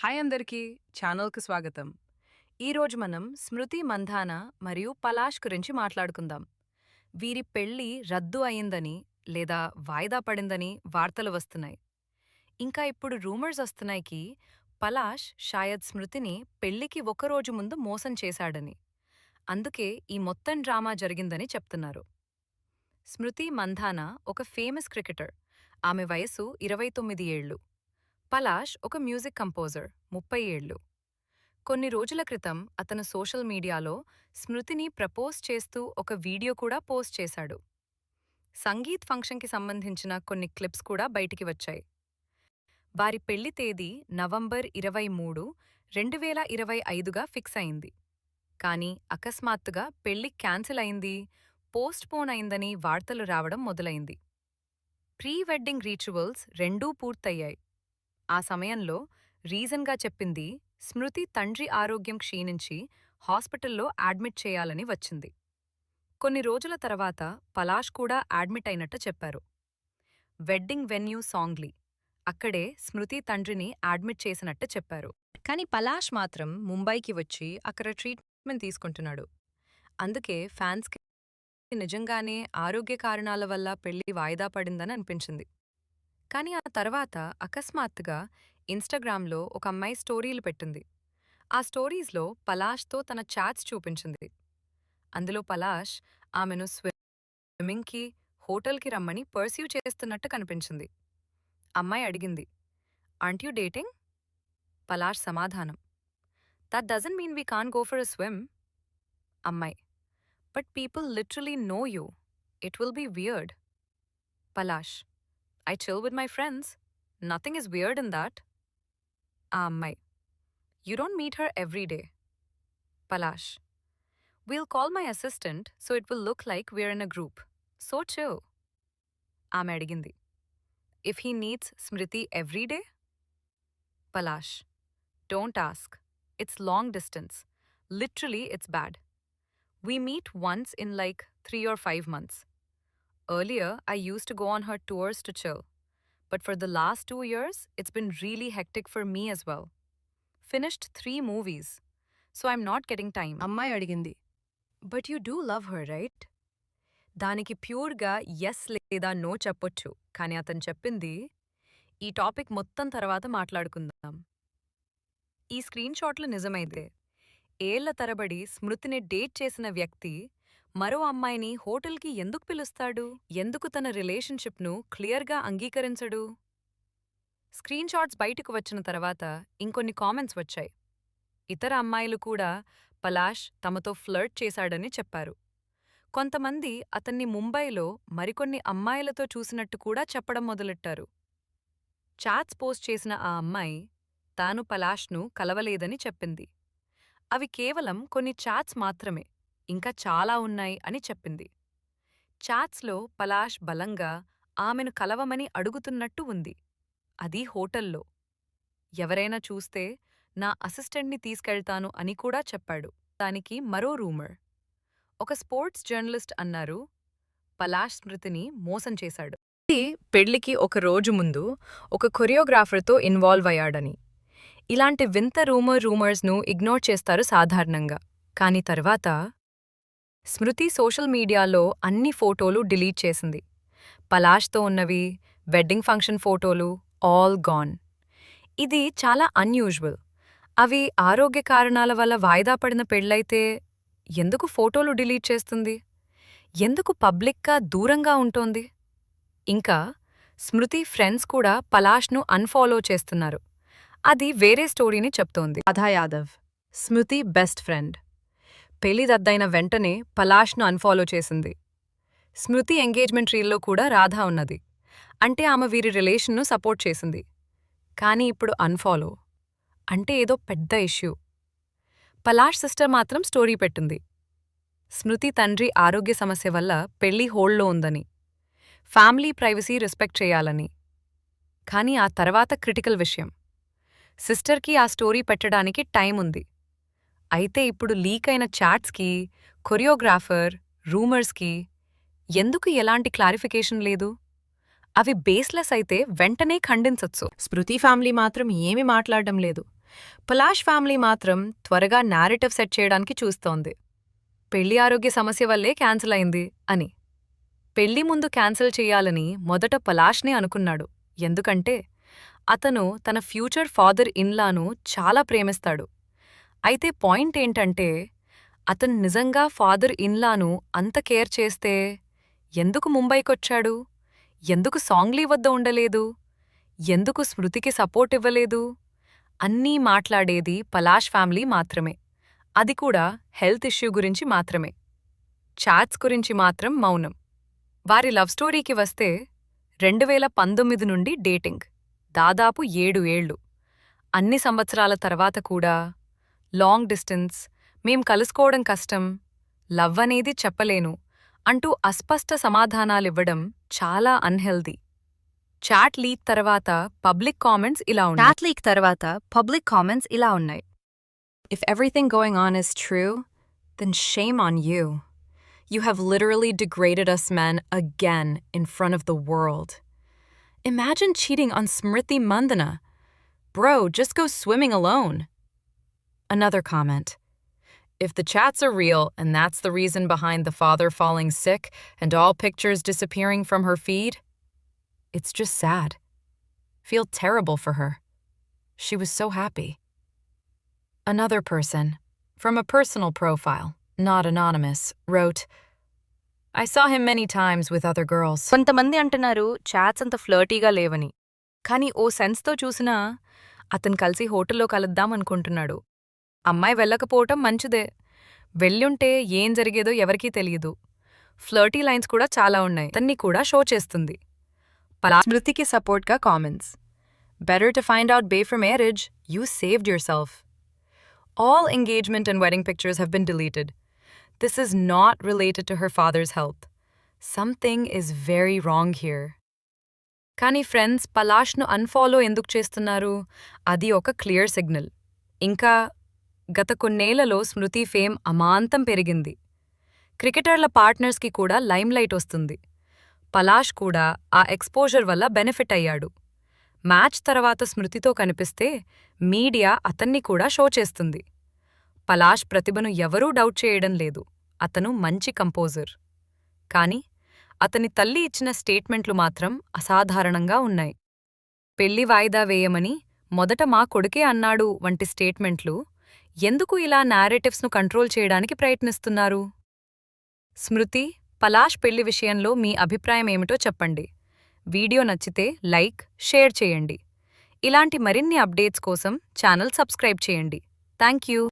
Hi అందరికీ ఛానల్కు స్వాగతం. ఈరోజు మనం స్మృతి మంధాన మరియు పలాష్ గురించి మాట్లాడుకుందాం. వీరి పెళ్ళి రద్దు అయిందని లేదా వాయిదా పడిందని వార్తలు వస్తున్నాయి. ఇంకా ఇప్పుడు రూమర్స్ వస్తున్నాయి కి పలాష్ షాయద్ స్మృతిని పెళ్ళికి ఒకరోజు ముందు మోసం చేశాడని. అందుకే ఈ మొత్తం డ్రామా జరిగిందని చెప్తున్నారు. స్మృతి మంధాన ఒక ఫేమస్ క్రికెటర్. ఆమె వయసు ఇరవై తొమ్మిది ఏళ్ళు. పలాష్ ఒక మ్యూజిక్ కంపోజర్ ముప్పై ఏళ్ళు కొన్ని రోజుల క్రితం అతను సోషల్ మీడియాలో స్మృతిని ప్రపోజ్ చేస్తూ ఒక వీడియో కూడా పోస్ట్ చేశాడు. సంగీత్ ఫంక్షన్కి సంబంధించిన కొన్ని క్లిప్స్ కూడా బయటికి వచ్చాయి. వారి పెళ్ళి తేదీ నవంబర్ ఇరవై మూడు రెండు వేల ఇరవై ఐదుగా ఫిక్స్ అయింది. కానీ అకస్మాత్తుగా పెళ్ళి క్యాన్సిల్ అయింది పోస్ట్ పోన్ అయిందని వార్తలు రావడం మొదలైంది. ప్రీ వెడ్డింగ్ రీచువల్స్ రెండూ పూర్తయ్యాయి. ఆ సమయంలో రీజన్గా చెప్పింది స్మృతి తండ్రి ఆరోగ్యం క్షీణించి హాస్పిటల్లో అడ్మిట్ చేయాలని వచ్చింది. కొన్ని రోజుల తర్వాత పలాష్ కూడా అడ్మిట్ అయినట్టు చెప్పారు. వెడ్డింగ్ వెన్యూ సాంగ్లీ అక్కడే స్మృతి తండ్రిని అడ్మిట్ చేసినట్టు చెప్పారు. కానీ పలాష్ మాత్రం ముంబైకి వచ్చి అక్కడ ట్రీట్మెంట్ తీసుకుంటున్నాడు. అందుకే ఫ్యాన్స్కి నిజంగానే ఆరోగ్య కారణాల వల్ల పెళ్ళి వాయిదా పడిందని అనిపించింది. కానీ ఆ తర్వాత అకస్మాత్తుగా ఇన్స్టాగ్రామ్లో ఒక అమ్మాయి స్టోరీలు పెట్టింది. ఆ స్టోరీస్లో పలాష్తో తన చాట్స్ చూపించింది. అందులో పలాష్ ఆమెను స్విమ్మింగ్కి హోటల్కి రమ్మని పర్స్యూ చేస్తున్నట్టు కనిపించింది. అమ్మాయి అడిగింది ఆంట్ యూ డేటింగ్ పలాష్ సమాధానం that doesn't mean we can go for a swim అమ్మాయి but people literally know you it will be weird Palash I chill with my friends nothing is weird in that ఆ అమ్మాయి you don't meet her every day Palash we'll call my assistant so it will look like we're in a group so chill ఆమె అడిగింది if he needs Smriti every day Palash don't ask it's long distance literally it's bad We meet once in like three or five months. Earlier, I used to go on her tours to chill. But for the last two years, it's been really hectic for me as well. Finished three movies. So I'm not getting time. అమ్మాయి అడిగింది but you do love her right దానికి ప్యూర్గా yes లేదా no చెప్పొచ్చు కానీ అతను చెప్పింది ఈ టాపిక్ మొత్తం తర్వాత మాట్లాడుకుందాం ఈ స్క్రీన్ షాట్లు నిజమైతే ఏళ్ళ తరబడి స్మృతిని డేట్ చేసిన వ్యక్తి మరో అమ్మాయిని హోటల్కి ఎందుకు పిలుస్తాడు? ఎందుకు తన రిలేషన్షిప్ను క్లియర్గా అంగీకరించడు? స్క్రీన్ షాట్స్ బయటకు వచ్చిన తర్వాత ఇంకొన్ని కామెంట్స్ వచ్చాయి. ఇతర అమ్మాయిలు కూడా పలాష్ తమతో ఫ్లర్ట్ చేశాడని చెప్పారు. కొంతమంది అతన్ని ముంబైలో మరికొన్ని అమ్మాయిలతో చూసినట్టు కూడా చెప్పడం మొదలెట్టారు. చాట్స్ పోస్ట్ చేసిన ఆ అమ్మాయి తాను పలాష్ను కలవలేదని చెప్పింది. అవి కేవలం కొన్ని చాట్స్ మాత్రమే. ఇంకా చాలా ఉన్నాయి అని చెప్పింది. చాట్స్లో పలాష్ బలంగా ఆమెను కలవమని అడుగుతున్నట్టు ఉంది. అది హోటల్లో. ఎవరైనా చూస్తే నా అసిస్టెంట్ని తీసుకెళ్తాను అని కూడా చెప్పాడు. దానికి మరో రూమర్. ఒక స్పోర్ట్స్ జర్నలిస్ట్ అన్నారు. పలాష్ స్మృతిని మోసం చేశాడు. పెళ్ళికి ఒక రోజు ముందు ఒక కొరియోగ్రాఫర్తో ఇన్వాల్వ్ అయ్యాడని. ఇలాంటి వింత రూమర్ రూమర్స్ను ఇగ్నోర్ చేస్తారు సాధారణంగా. కాని తర్వాత స్మృతి సోషల్ మీడియాలో అన్ని ఫోటోలు డిలీట్ చేసింది. పలాష్తో ఉన్నవి వెడ్డింగ్ ఫంక్షన్ ఫోటోలు ఆల్ గాన్. ఇది చాలా అన్యూజువల్. అవి ఆరోగ్య కారణాల వల్ల వాయిదా పడిన పెళ్ళైతే ఎందుకు ఫోటోలు డిలీట్ చేస్తుంది? ఎందుకు పబ్లిక్గా దూరంగా ఉంటోంది? ఇంకా స్మృతి ఫ్రెండ్స్ కూడా పలాష్ను అన్ఫాలో చేస్తున్నారు. అది వేరే స్టోరీని చెప్తోంది. Radha Yadav Smriti best friend. పెళ్ళి రద్దయిన వెంటనే పలాష్ను అన్ఫాలో చేసింది. స్మృతి ఎంగేజ్మెంట్ రీల్లో కూడా రాధా ఉన్నది. అంటే ఆమె వీరి రిలేషన్ను సపోర్ట్ చేసింది. కానీ ఇప్పుడు అన్ఫాలో అంటే ఏదో పెద్ద ఇష్యూ పలాష్ సిస్టర్ మాత్రం స్టోరీ పెట్టింది. స్మృతి తండ్రి ఆరోగ్య సమస్య వల్ల పెళ్ళి హోల్డ్లో ఉందని. ఫ్యామిలీ ప్రైవసీ రెస్పెక్ట్ చేయాలని. కానీ ఆ తర్వాత క్రిటికల్ విషయం. సిస్టర్కి ఆ స్టోరీ పెట్టడానికి టైం ఉంది. అయితే ఇప్పుడు లీక్ అయిన చాట్స్కి కొరియోగ్రాఫర్ రూమర్స్కి ఎందుకు ఎలాంటి క్లారిఫికేషన్ లేదు? అవి బేస్లెస్ అయితే వెంటనే ఖండించొచ్చు. స్మృతి ఫ్యామిలీ మాత్రం ఏమీ మాట్లాడడం లేదు. పలాష్ ఫ్యామిలీ మాత్రం త్వరగా నారేటివ్ సెట్ చేయడానికి చూస్తోంది. పెళ్ళి ఆరోగ్య సమస్య వల్లే క్యాన్సిల్ అయింది అని. పెళ్ళి ముందు క్యాన్సిల్ చేయాలని మొదట పలాష్నే అనుకున్నాడు. ఎందుకంటే అతను తన ఫ్యూచర్ ఫాదర్ ఇన్లాను చాలా ప్రేమిస్తాడు. అయితే పాయింట్ ఏంటంటే అతను నిజంగా ఫాదర్ ఇన్లాను అంత కేర్ చేస్తే ఎందుకు ముంబైకొచ్చాడు? ఎందుకు సాంగ్లీ వద్ద ఉండలేదు? ఎందుకు స్మృతికి సపోర్ట్ ఇవ్వలేదు? అన్నీ మాట్లాడేది పలాష్ ఫ్యామిలీ మాత్రమే. అది కూడా హెల్త్ ఇష్యూ గురించి మాత్రమే. చాట్స్ గురించి మాత్రం మౌనం. వారి లవ్ స్టోరీకి వస్తే రెండు వేల పంతొమ్మిది నుండి డేటింగ్. దాదాపు ఏడు ఏళ్ళు. అన్ని సంవత్సరాల తర్వాత కూడా లాంగ్ డిస్టెన్స్ మేం కలుసుకోవడం కష్టం లవ్ అనేది చెప్పలేను అంటూ అస్పష్ట సమాధానాలివ్వడం చాలా అన్హెల్దీ చాట్ లీక్ తర్వాత పబ్లిక్ కామెంట్స్ ఇలా ఉన్నాయి చాట్ లీక్ తర్వాత పబ్లిక్ కామెంట్స్ ఇలా ఉన్నాయి If everything going on is true, then shame on you. You have literally degraded us men again in front of the world. Imagine cheating on Smriti Mandana. Bro, just go swimming alone. Another comment. If the chats are real and that's the reason behind the father falling sick and all pictures disappearing from her feed, it's just sad. Feel terrible for her. She was so happy. Another person, from a personal profile, not anonymous, wrote, I saw him many times with other girls. కొంతమంది అంటున్నారు charts అంత ఫ్లర్టీగా లేవని కానీ ఓ సెన్స్తో చూసినా అతను కలిసి హోటల్లో కలుద్దాం అనుకుంటున్నాడు అమ్మాయి వెళ్ళకపోవటం మంచిదే. వెళ్ళుంటే ఏం జరిగేదో ఎవరికీ తెలియదు. ఫ్లర్టీ లైన్స్ కూడా చాలా ఉన్నాయి. తన్ని కూడా షో చేస్తుంది. పలా స్మృతికి సపోర్ట్గా comments. Better to find out before marriage you saved yourself all engagement and wedding pictures have been deleted. This is not related to her father's health something is very wrong here. కానీ friends పలాష్ను unfollow ఎందుకు చేస్తున్నారు? అది ఒక clear signal. ఇంకా గత కొన్నేళ్ళలో స్మృతి fame అమాంతం పెరిగింది. క్రికెటర్ల పార్ట్నర్స్కి కూడా లైమ్లైట్ వస్తుంది. పలాష్ కూడా ఆ ఎక్స్పోజర్ వల్ల బెనిఫిట్ అయ్యాడు. మ్యాచ్ తర్వాత స్మృతితో కనిపిస్తే మీడియా అతన్ని కూడా షో చేస్తుంది. పలాష్ ప్రతిభను ఎవరూ డౌట్ చేయడం లేదు. అతను మంచి కంపోజర్. కాని అతని తల్లి ఇచ్చిన స్టేట్మెంట్లు మాత్రం అసాధారణంగా ఉన్నాయి. పెళ్ళి వాయిదా వేయమని మొదట మా కొడుకే అన్నాడు వంటి స్టేట్మెంట్లు ఎందుకు ఇలా నారేటివ్స్ను కంట్రోల్ చేయడానికి ప్రయత్నిస్తున్నారు? స్మృతి పలాష్ పెళ్ళి విషయంలో మీ అభిప్రాయం ఏమిటో చెప్పండి. వీడియో నచ్చితే లైక్ షేర్ చేయండి. ఇలాంటి మరిన్ని అప్డేట్స్ కోసం ఛానల్ సబ్స్క్రైబ్ చేయండి. Thank you